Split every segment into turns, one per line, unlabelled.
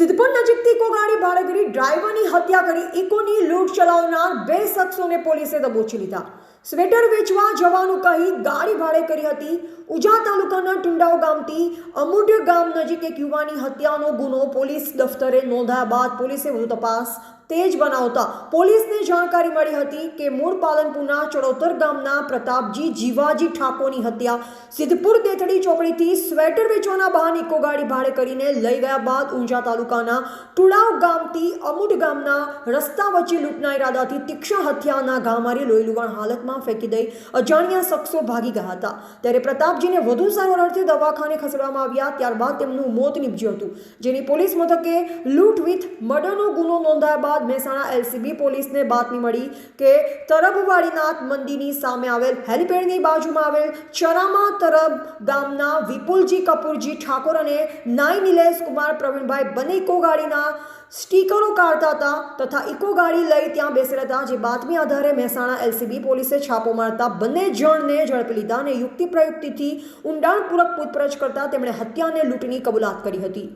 સિદ્ધપુર નજીકથી ઇકો ગાડી ભાડે કરી ડ્રાઈવરની હત્યા કરી. ઇકોની લૂંટ ચલાવનાર બે શખ્સોને પોલીસે દબોચી લીધા. સ્વેટર વેચવા જવાનું કહી ગાડી ભાડે કરી હતી ઉજા તાલુકાના ટુંડાવ ગામથી. અમુઢ ગામ નજીક એક યુવાની હત્યાનો ગુનો પોલીસ દફતરે નોંધાયા બાદ પોલીસે વધુ તપાસ તેજ બનાવતા પોલીસને જાણકારી મળી હતી કે મૂળ પાલનપુરના ચડોતર ગામના પ્રતાપજી જીવાજી ઠાકોરની હત્યા સિદ્ધપુર દેથડી ચોકડીથી સ્વેટર વેચવાના બહાને ઇકો ગાડી ભાડે કરીને લઈ ગયા બાદ ઊંઝા તાલુકાના ટુડાવ ગામથી અમુઢ ગામના રસ્તા વચ્ચે લૂંટના ઇરાદાથી તીક્ષ્ણ હત્યાના ગામારી લોહીલુવાણ હાલતમાં ફેંકી દઈ અજાણ્યા શખ્સો ભાગી ગયા હતા. ત્યારે પ્રતાપજીને વધુ સારવાર અર્થે દવાખાને ખસેડવામાં આવ્યા, ત્યારબાદ તેમનું મોત નીપજ્યું હતું. જેની પોલીસ મથકે લૂંટ વિથ મર્ડરનો ગુનો નોંધાયા બાદ મહેસાણા એલસીબી પોલીસને બાતમી મળી કે તરબવાડીનાથ મંદિરની સામે આવેલ હેલિપેડની બાજુમાં આવેલ ચરામા તરબ ગામના વિપુલજી કપૂરજી ઠાકોર અને નાઈ નિલેશ કુમાર પ્રવીણભાઈ બંને ઇકો ગાડીના સ્ટીકરો કાઢતા હતા તથા ઇકો ગાડી લઈ ત્યાં બેસેલા હતા, જે બાતમી આધારે મહેસાણા એલસીબી પોલીસે છાપો મારતા બંને જણને ઝડપી લીધા અને યુક્તિ પ્રયુક્તિથી ઊંડાણપૂર્વક પૂછપરછ કરતા તેમણે હત્યા અને લૂંટની કબૂલાત કરી હતી.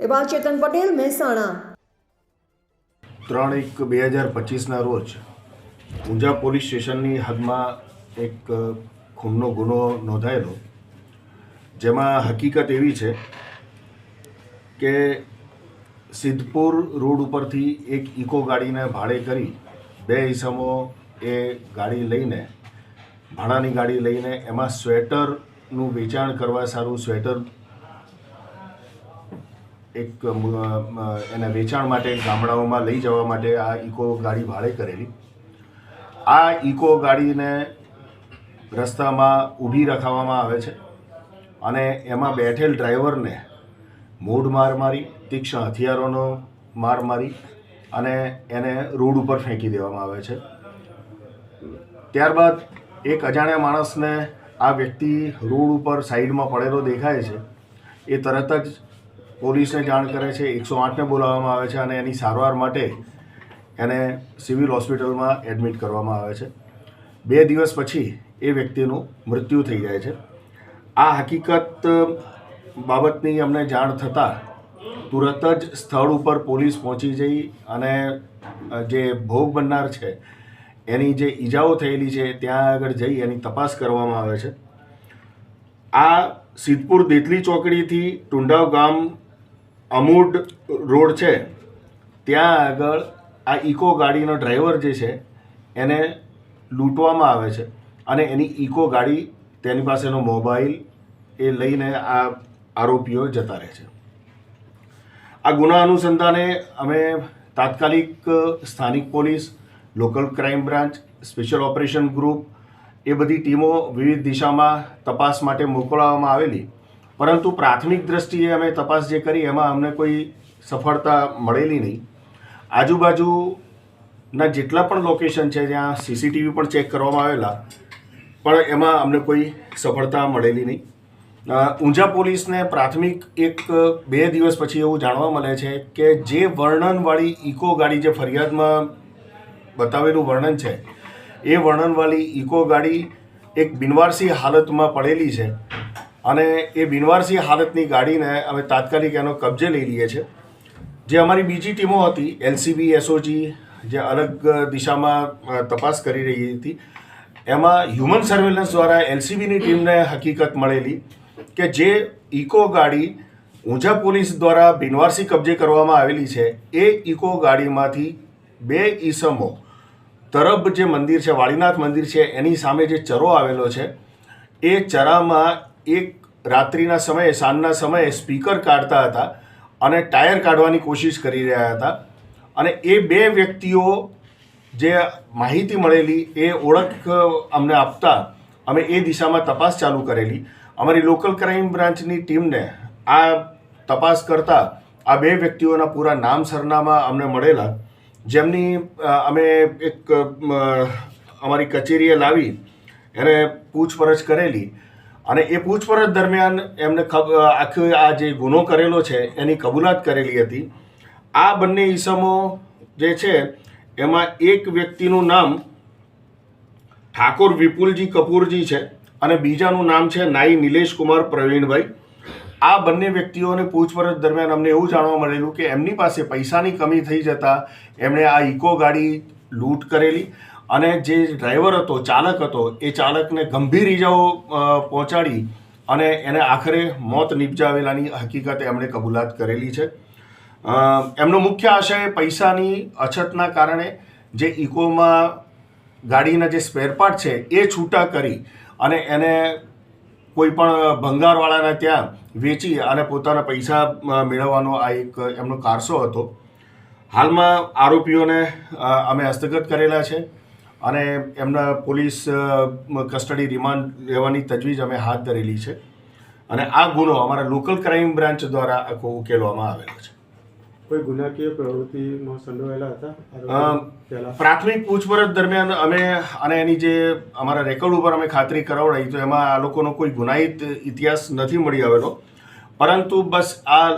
એવા ચેતન પટેલ, મહેસાણા.
ત્રણ એક બે હજાર પચીસના રોજ ઊંઝા પોલીસ સ્ટેશનની હદમાં એક ખૂનનો ગુનો નોંધાયેલો. જેમાં હકીકત એવી છે કે સિદ્ધપુર રોડ ઉપરથી એક ઇકો ગાડીને ભાડે કરી બે ઈસમો એ ગાડી લઈને, ભાડાની ગાડી લઈને એમાં સ્વેટરનું વેચાણ કરવા સારું સ્વેટર એક એના વેચાણ માટે ગામડાઓમાં લઈ જવા માટે આ ઇકો ગાડી ભાડે કરેલી. આ ઇકો ગાડીને રસ્તામાં ઊભી રખાવવામાં આવે છે અને એમાં બેઠેલ ડ્રાઈવરને મૂડ માર મારી, તીક્ષ્ણ હથિયારોનો માર મારી અને એને રોડ ઉપર ફેંકી દેવામાં આવે છે. ત્યારબાદ એક અજાણ્યા માણસને આ વ્યક્તિ રોડ ઉપર સાઈડમાં પડેલો દેખાય છે. એ તરત જ પોલીસને જાણ કરે છે. એકસો આઠને બોલાવવામાં આવે છે અને એની સારવાર માટે એને સિવિલ હોસ્પિટલમાં એડમિટ કરવામાં આવે છે. બે દિવસ પછી એ વ્યક્તિનું મૃત્યુ થઈ જાય છે. આ હકીકત બાબતની અમને જાણ થતાં તુરત જ સ્થળ ઉપર પોલીસ પહોંચી જઈ અને જે ભોગ બનનાર છે, એની જે ઈજાઓ થયેલી છે, ત્યાં આગળ જઈ એની તપાસ કરવામાં આવે છે. આ સિદ્ધપુર દેતલી ચોકડીથી ટુંડાવ ગામ અમૂડ રોડ છે, ત્યાં આગળ આ ઇકો ગાડીનો ડ્રાઈવર જે છે, એને લૂંટવામાં આવે છે. અને એની ઇકો ગાડી તેની પાસેનો મોબાઈલ એ લઈને આ આરોપીઓ જતા રહે છે. આ ગુના અનુસંધાને અમે તાત્કાલિક સ્થાનિક police, local crime branch, special operation group એ બધી ટીમો વિવિધ દિશામાં તપાસ માટે મોકલવામાં આવેલી પરંતુ પ્રાથમિક દ્રષ્ટિએ અમે તપાસ જે કરી, એમાં અમને કોઈ સફળતા મળેલી નહીં. આજુબાજુના જેટલા પણ લોકેશન છે જ્યાં સીસીટીવી પણ ચેક કરવામાં આવેલા, પણ એમાં અમને કોઈ સફળતા મળેલી નહીં. ઊંઝા પોલીસને પ્રાથમિક એક, બે દિવસ પછી એવું જાણવા મળે છે કે જે વર્ણનવાળી ઇકો ગાડી જે ફરિયાદમાં બતાવેલું વર્ણન છે, એ વર્ણનવાળી ઇકો ગાડી એક બિનવારસી હાલતમાં પડેલી છે. અને એ બિનવારસી હાલતની ગાડીને અમે તાત્કાલિક એનો કબજે લઈ લઈએ છીએ. જે અમારી બીજી ટીમો હતી, એલસીબી, એસઓજી, જે અલગ દિશામાં તપાસ કરી રહી હતી, એમાં હ્યુમન સર્વેલન્સ દ્વારા એલસીબીની ટીમને હકીકત મળેલી કે જે ઇકો ગાડી ઊંઝા પોલીસ દ્વારા બિનવારસી કબજે કરવામાં આવેલી છે, એ ઇકો ગાડીમાંથી બે ઈસમો, તરબ જે મંદિર છે, વાળીનાથ મંદિર છે, એની સામે જે ચરો આવેલો છે, એ ચરામાં એક રાત્રિના સમયે, સાંજના સમયે સ્પીકર કાઢતા હતા અને ટાયર કાઢવાની કોશિશ કરી રહ્યા હતા. અને એ બે વ્યક્તિઓ જે માહિતી મળેલી, એ ઓળખ અમને આપતા અમે એ દિશામાં તપાસ ચાલુ કરેલી. અમારી લોકલ ક્રાઇમ બ્રાન્ચની ટીમને આ તપાસ કરતા આ બે વ્યક્તિઓના પૂરા નામ સરનામા અમને મળેલા. જેમની અમે એક અમારી કચેરીએ લાવી, એને પૂછપરછ કરેલી. અને એ પૂછપરછ દરમિયાન એમને આખો આ જે ગુનો કરેલો છે, એની કબૂલાત કરેલી હતી. આ બંને ઈસમો જે છે, એમાં એક વ્યક્તિનું નામ ઠાકોર વિપુલજી કપૂરજી છે અને બીજાનું નામ છે નાઈ નિલેશ કુમાર પ્રવીણભાઈ. આ બંને વ્યક્તિઓને પૂછપરછ દરમિયાન અમને એવું જાણવા મળેલું કે એમની પાસે પૈસાની કમી થઈ જતાં એમણે આ ઇકો ગાડી લૂંટ કરેલી. અને જે ડ્રાઈવર હતો, ચાલક હતો, એ ચાલકને ગંભીર ઈજાઓ પહોંચાડી અને એને આખરે મોત નિપજાવેલાની હકીકત એમણે કબૂલાત કરેલી છે. એમનો મુખ્ય આશય પૈસાની અછતના કારણે જે ઇકોમાં ગાડીના જે સ્પેરપાર્ટ છે, એ છૂટા કરી અને એને કોઈ પણ ભંગારવાળાના ત્યાં વેચી અને પોતાના પૈસા મેળવવાનો આ એક એમનો કારસો હતો. હાલમાં આરોપીઓને અમે હસ્તગત કરેલા છે. અને એમના પોલીસ કસ્ટડી રિમાન્ડ લેવાની તજવીજ અમે હાથ ધરેલી છે. અને આ ગુનો અમારા લોકલ ક્રાઇમ બ્રાન્ચ દ્વારા આખો ઉકેલવામાં આવેલો છે.
કોઈ ગુનાકીય પ્રવૃત્તિમાં સંડોવાયેલા હતા?
પ્રાથમિક પૂછપરછ દરમિયાન અમે અને એની જે અમારા રેકોર્ડ ઉપર અમે ખાતરી કરાવડાવી તો એમાં આ લોકોનો કોઈ ગુનાહિત ઇતિહાસ નથી મળી આવેલો. પરંતુ બસ આ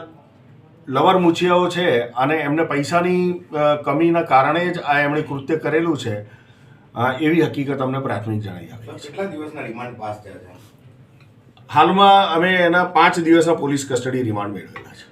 લવર મુછિયાઓ છે અને એમને પૈસાની કમીના કારણે જ આ એમણે કૃત્ય કરેલું છે. એવી હકીકત અમને પ્રાથમિક જણાઈ આવી
કેટલા દિવસના રિમાન્ડ પાસ થયા છે?
હાલમાં અમે એના પાંચ દિવસના પોલીસ કસ્ટડી રિમાન્ડ મેળવેલા છે.